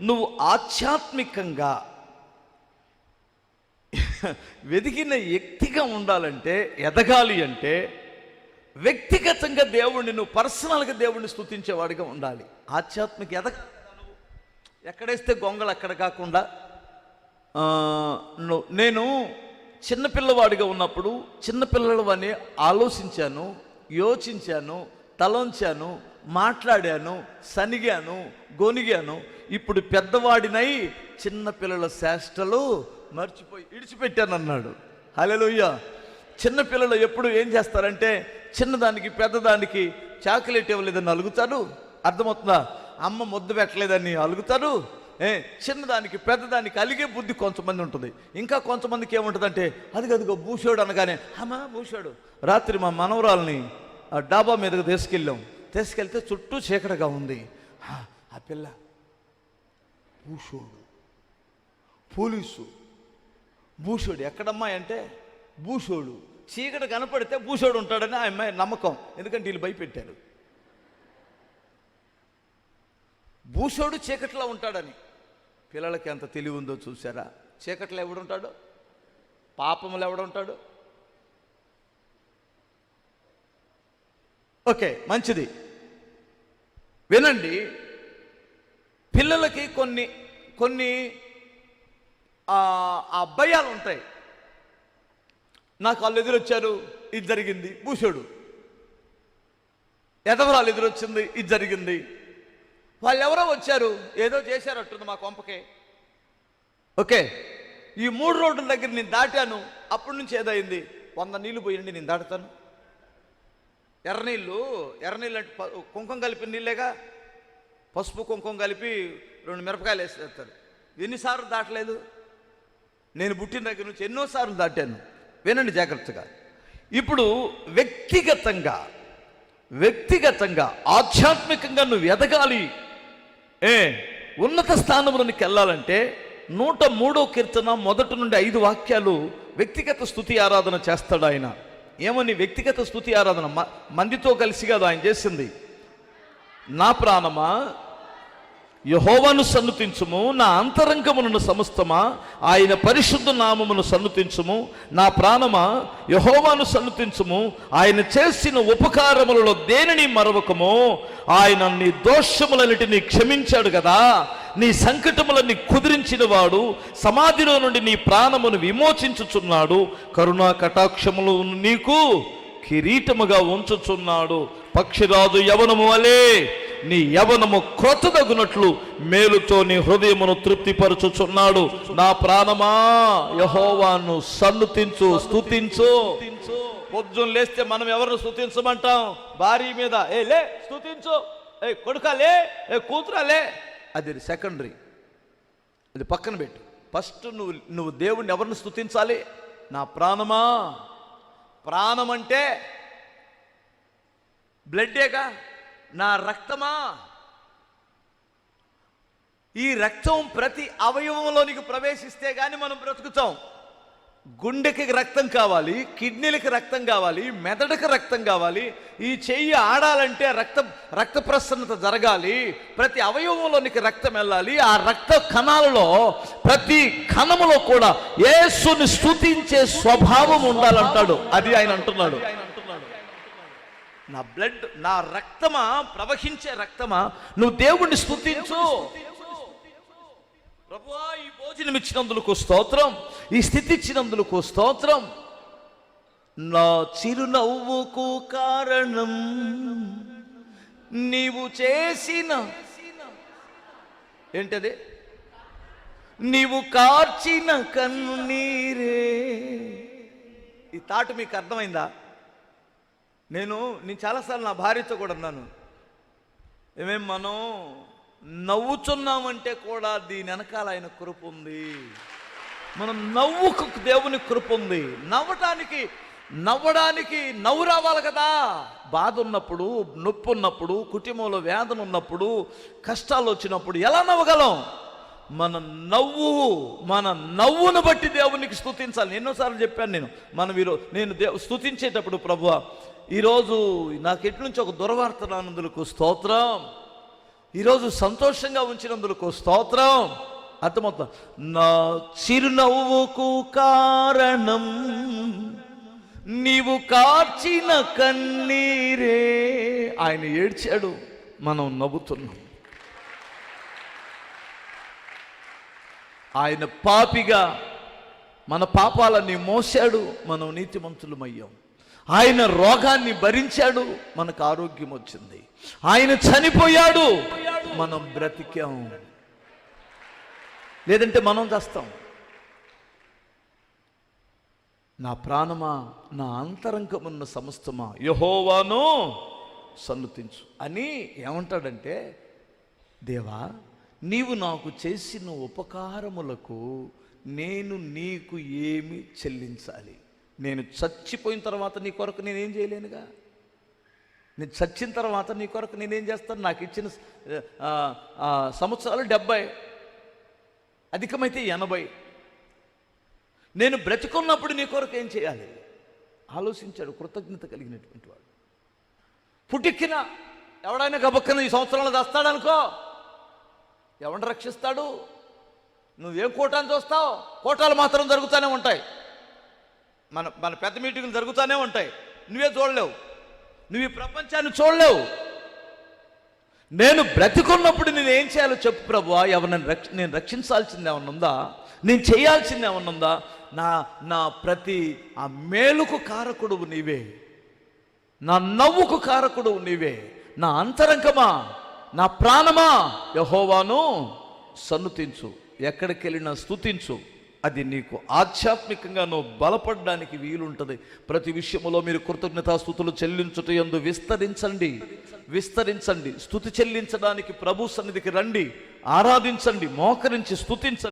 నువ్వు ఆధ్యాత్మికంగా వెదిగిన వ్యక్తిగా ఉండాలంటే ఎదగాలి అంటే వ్యక్తిగతంగా దేవుణ్ణి నువ్వు పర్సనల్గా దేవుణ్ణి స్థుతించేవాడిగా ఉండాలి. ఆధ్యాత్మిక ఎదగ ఎక్కడేస్తే గొంగలు అక్కడ కాకుండా నేను చిన్నపిల్లవాడిగా ఉన్నప్పుడు చిన్నపిల్లలు అని ఆలోచించాను యోచించాను తలంచాను మాట్లాడాను సనిగాను గొనిగాను ఇప్పుడు పెద్దవాడినై చిన్నపిల్లల శాస్త్రలు మర్చిపోయి ఇడిచిపెట్టాను అన్నాడు హలెలుయ్య చిన్నపిల్లలు ఎప్పుడు ఏం చేస్తారంటే చిన్నదానికి పెద్దదానికి చాక్లెట్ ఇవ్వలేదని అలుగుతారు. అర్థమవుతుందా? అమ్మ ముద్ద పెట్టలేదని అలుగుతారు. ఏ చిన్నదానికి పెద్దదానికి అలిగే బుద్ధి కొంతమంది ఉంటుంది. ఇంకా కొంతమందికి ఏముంటుందంటే అది అదిగో భూషోడు అనగానే అమ్మా భూషోడు రాత్రి మా మనవరాల్ని ఆ డాబా మీదకి తీసుకెళ్ళాం. తీసుకెళ్తే చుట్టూ చీకటిగా ఉంది. ఆ, ఆ పిల్ల భూషోడు పోలీసు భూషోడు ఎక్కడమ్మా అంటే భూషోడు. చీకటి కనపడితే భూషోడు ఉంటాడని ఆ అమ్మాయి నమ్మకం. ఎందుకంటే వీళ్ళు భయపెట్టారు. భూషోడు చీకట్లో ఉంటాడని. పిల్లలకి ఎంత తెలివి ఉందో చూసారా చీకట్లో ఎవడుంటాడు? పాపములు ఎవడుంటాడు? ఓకే మంచిది. వినండి. పిల్లలకి కొన్ని కొన్ని ఆ భయాలు ఉంటాయి నాకు వాళ్ళు ఎదురొచ్చారు ఇది జరిగింది భూషోడు ఎదవరాలు ఎదురొచ్చింది ఇది జరిగింది. వాళ్ళు ఎవరో వచ్చారు ఏదో చేశారట్టుంది మా కొంపకే. ఓకే ఈ మూడు రోడ్ల దగ్గర నేను దాటాను అప్పటి నుంచి ఏదైంది? వంద నీళ్ళు పోయండి నేను దాటుతాను. ఎర్రనీళ్ళు ఎర్రనీళ్ళు అంటే కుంకుమ కలిపిన నీళ్ళేగా? పసుపు కుంకుమ కలిపి రెండు మిరపకాయలు వేసేస్తారు ఎన్నిసార్లు దాటలేదు? నేను పుట్టిన దగ్గర నుంచి ఎన్నోసార్లు దాటాను. వినండి జాగ్రత్తగా. ఇప్పుడు వ్యక్తిగతంగా వ్యక్తిగతంగా ఆధ్యాత్మికంగా నువ్వు ఎదగాలి. ఏ ఉన్నత స్థానంలోనికి వెళ్ళాలంటే నూట మూడో కీర్తన మొదటి నుండి ఐదు వాక్యాలు వ్యక్తిగత స్థుతి ఆరాధన చేస్తాడు ఆయన. ఏమని వ్యక్తిగత స్థుతి ఆరాధన మ- మందితో కలిసి కాదు ఆయన చేసింది. నా ప్రాణమా? యహోవాను సన్నుతించుము నా అంతరంగమును సమస్తమా? ఆయన పరిశుద్ధ నామమును సన్నుతించుము నా ప్రాణమా? యహోవాను సన్నుతించుము ఆయన చేసిన ఉపకారములలో దేనిని మరవకము? ఆయన నీ దోషములన్నిటినీ క్షమించాడు కదా. నీ సంకటములన్నీ కుదిరించిన వాడు సమాధిలో నుండి నీ ప్రాణమును విమోచించుచున్నాడు కరుణా కటాక్షములు నీకు కిరీటముగా ఉంచుచున్నాడు. పక్షిరాజు యవనము వలే నీ యవనము క్రొత్తదగునట్లు మేలుతో నీ హృదయమును తృప్తిపరచుచున్నాడు. నా ప్రాణమా యహోవాను సన్నుతించు స్థుతించు పొద్దున్న లేస్తే మనం ఎవరిని స్తుతించమంటాం? భార్య మీద. ఏ లే స్తుతించు. ఏ కొడుకాలే ఏ కూతురాలే అది సెకండరీ అది పక్కన పెట్టు. ఫస్ట్ నువ్వు నువ్వు దేవుణ్ణి ఎవరిని స్థుతించాలి నా ప్రాణమా? ప్రాణం అంటే బ్లడ్డేగా? నా రక్తమా? ఈ రక్తం ప్రతి అవయవంలోనికి ప్రవేశిస్తే కానీ మనం బ్రతుకుతాం. గుండెకి రక్తం కావాలి కిడ్నీలకి రక్తం కావాలి మెదడుకి రక్తం కావాలి ఈ చెయ్యి ఆడాలంటే రక్త రక్త ప్రసన్నత జరగాలి ప్రతి అవయవంలోనికి రక్తం వెళ్ళాలి ఆ రక్త కణాలలో ప్రతి కణములో కూడా యేసుని స్థుతించే స్వభావం ఉండాలంటాడు. అది ఆయన అంటున్నాడు. నా బ్లడ్ నా రక్తమా ప్రవహించే రక్తమా నువ్వు దేవుణ్ణి స్థుతించు ప్రభువా ఈ భోజనం ఇచ్చినందులకు స్తోత్రం ఈ స్థితి ఇచ్చినందులకు స్తోత్రం. నా చిరునవ్వుకు కారణం నీవు చేసిన ఏంటది? నీవు కార్చిన కన్నీరే. ఈ తాటు మీకు అర్థమైందా? నేను నేను చాలాసార్లు నా భార్యతో కూడా అన్నాను. ఏమేం మనం నవ్వుచున్నామంటే కూడా దీని వెనకాల ఆయన కృప ఉంది మనం నవ్వుకు దేవుని కృప ఉంది నవ్వటానికి నవ్వడానికి నవ్వు రావాలి కదా. బాధ ఉన్నప్పుడు నొప్పి ఉన్నప్పుడు కుటుంబంలో వేదన ఉన్నప్పుడు కష్టాలు వచ్చినప్పుడు ఎలా నవ్వగలం? మన నవ్వు మన నవ్వును బట్టి దేవునికి స్తుతించాలి. ఎన్నోసార్లు చెప్పాను నేను. మనం ఈరోజు నేను దేవు స్తుతించేటప్పుడు ప్రభు ఈరోజు నాకు ఎట్నుంచి ఒక దుర్వార్త రానందులకు స్తోత్రం. ఈరోజు సంతోషంగా ఉంచినందుకు స్తోత్రం. అర్థమవుతా నా చిరునవ్వుకు కారణం నీవు కార్చిన కన్నీరే ఆయన ఏడ్చాడు. మనం నవ్వుతున్నాం. ఆయన పాపిగా మన పాపాలన్నీ మోసాడు మనం నీతిమంతులమయ్యాం. ఆయన రోగాన్ని భరించాడు మనకు ఆరోగ్యం వచ్చింది. ఆయన చనిపోయాడు మనం బ్రతికాం. లేదంటే మనం చేస్తాం. నా ప్రాణమా నా అంతరంగమున్న సమస్తమా యహోవాను సన్నుతించు. అని ఏమంటాడంటే దేవా నీవు నాకు చేసిన ఉపకారములకు నేను నీకు ఏమి చెల్లించాలి? నేను చచ్చిపోయిన తర్వాత నీ కొరకు నేనేం చేయలేనుగా? నేను చచ్చిన తర్వాత నీ కొరకు నేనేం చేస్తాను? నాకు ఇచ్చిన సంవత్సరాలు డెబ్బై అధికమైతే ఎనభై. నేను బ్రతికున్నప్పుడు నీ కొరకు ఏం చేయాలి? ఆలోచించాడు కృతజ్ఞత కలిగినటువంటి వాడు. పుట్టిక్కిన ఎవడైనా గబక్కన ఈ సంవత్సరంలో దస్తాడనుకో ఎవడు రక్షిస్తాడు? నువ్వేం కోటాన్ని చూస్తావు? కోటాలు మాత్రం జరుగుతూనే ఉంటాయి. మన మన పెద్ద మీటింగులు జరుగుతూనే ఉంటాయి. నువ్వే చూడలేవు. నువ్వు ఈ ప్రపంచాన్ని చూడలేవు. నేను బ్రతికున్నప్పుడు నేను ఏం చేయాలో చెప్పు ప్రభు ఎవరిని రక్ష నేను రక్షించాల్సింది ఏమన్నా ఉందా? నేను చేయాల్సింది ఏమన్నా ఉందా? నా నా ప్రతి ఆ మేలుకు కారకుడు నీవే. నా నవ్వుకు కారకుడు నీవే. నా అంతరంగమా? నా ప్రాణమా? యహోవాను సన్నుతించు. ఎక్కడికి వెళ్ళినా స్తుతించు. అది నీకు ఆధ్యాత్మికంగా నువ్వు బలపడడానికి వీలుంటుంది. ప్రతి విషయంలో మీరు కృతజ్ఞతాస్థుతులు చెల్లించుట ఎందు విస్తరించండి. విస్తరించండి. స్థుతి చెల్లించడానికి ప్రభు సన్నిధికి రండి. ఆరాధించండి. మోకరించి స్థుతించండి